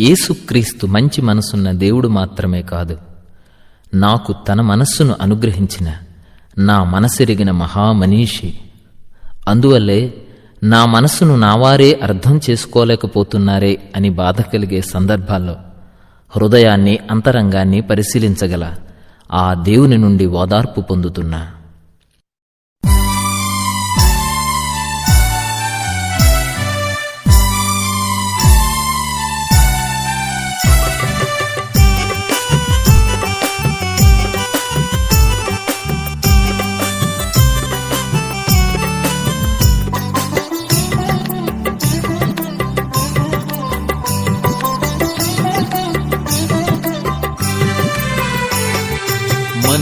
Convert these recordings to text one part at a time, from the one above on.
ఏసుక్రీస్తు మంచి మనసున్న దేవుడు మాత్రమే కాదు. నాకు తన మనస్సును అనుగ్రహించిన నా మనసెరిగిన మహామనీషి. అందువల్లే నా మనస్సును నావారే అర్థం చేసుకోలేకపోతున్నారే అని బాధ కలిగే సందర్భాల్లో హృదయాన్ని అంతరంగాన్ని పరిశీలించగల ఆ దేవుని నుండి ఓదార్పు పొందుతున్నా.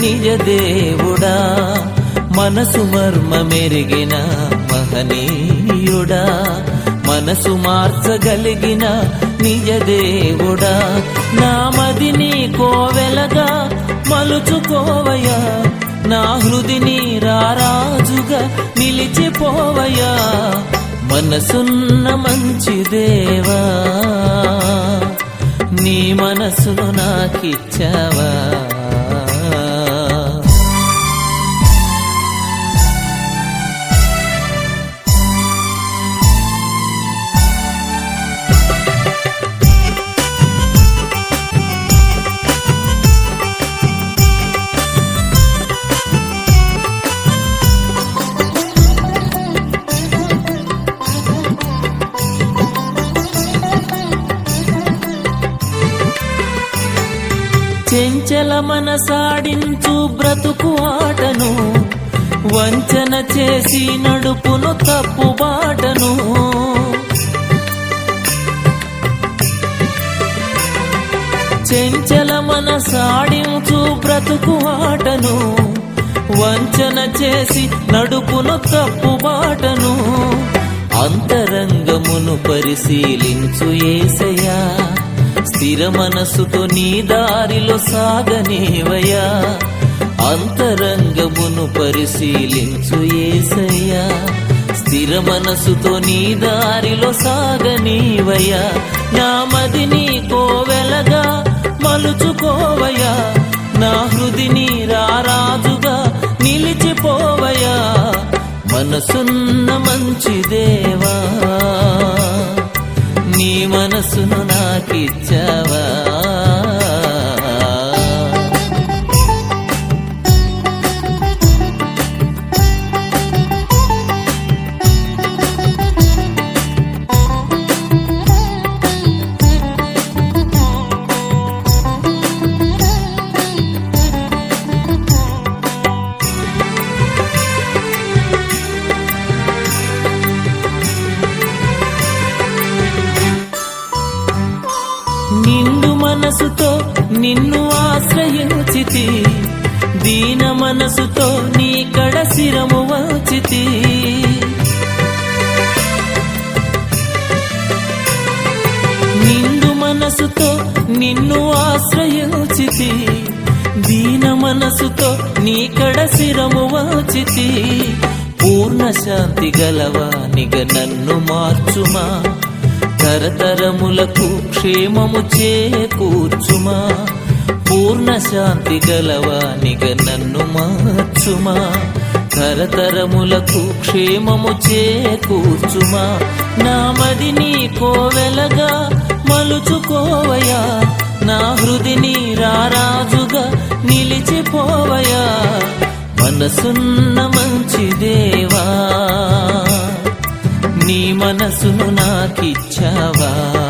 నిజ దేవుడా మనసు మర్మ మెరిగిన మహనీయుడా మనసు మార్చగలిగిన నిజ దేవుడా నా మదిని కోవెలగా మలుచుకోవయా నా హృదిని రారాజుగా నిలిచిపోవయా మనసున్న మంచి దేవా నీ మనసును నాకిచ్చావా. చెంచల మనసాడించు బ్రతుకు ఆటను వంచన చేసి నడుపును తప్పు బాటను. చెంచల మనసాడించు బ్రతుకు ఆటను వంచన చేసి నడుపును తప్పు బాటను. అంతరంగమును పరిశీలించు ఏసయా స్థిర మనసుతో నీ దారిలో సాగనేవయా అంతరంగమును పరిశీలించు ఏసయ్యా. స్థిర మనసుతో నీ దారిలో సాగనీవయ్యా. నా మదిని కోవెలగా మలుచుకోవయ్యా. నా హృదిని రారాజుగా నిలిచిపోవయ్యా. మనసున్న మంచిదే మనసుతో నిన్ను ఆశ్రయించితి. దీన మనసుతో నీ కడ శిరము వంచితి. నిండు మనసుతో నిన్ను ఆశ్రయించితి. దీన మనసుతో నీ కడ శిరము వాచితి. పూర్ణ శాంతి గలవానిగ నన్ను మార్చుమా. తరతరములకు క్షేమము మార్చుమా? పూర్ణ శాంతి గలవానిగ నన్ను మార్చుమా? తరతరములకు క్షేమము చేకూర్చుమా? నామది నీ కోవెలగా మలుచుకోవయా? నా హృదిని రారాజుగా నిలిచిపోవయా? మనసున్న మంచి దేవా నీ మనసును నాకిచ్చావా?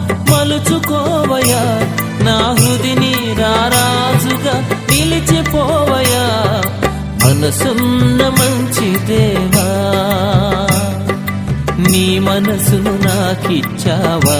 తలుచుకోవయా నా హృదిని రారాజుగా నిలిచిపోవయా మనసున్న మంచి దేవా నీ మనసును నాకిచ్చావా?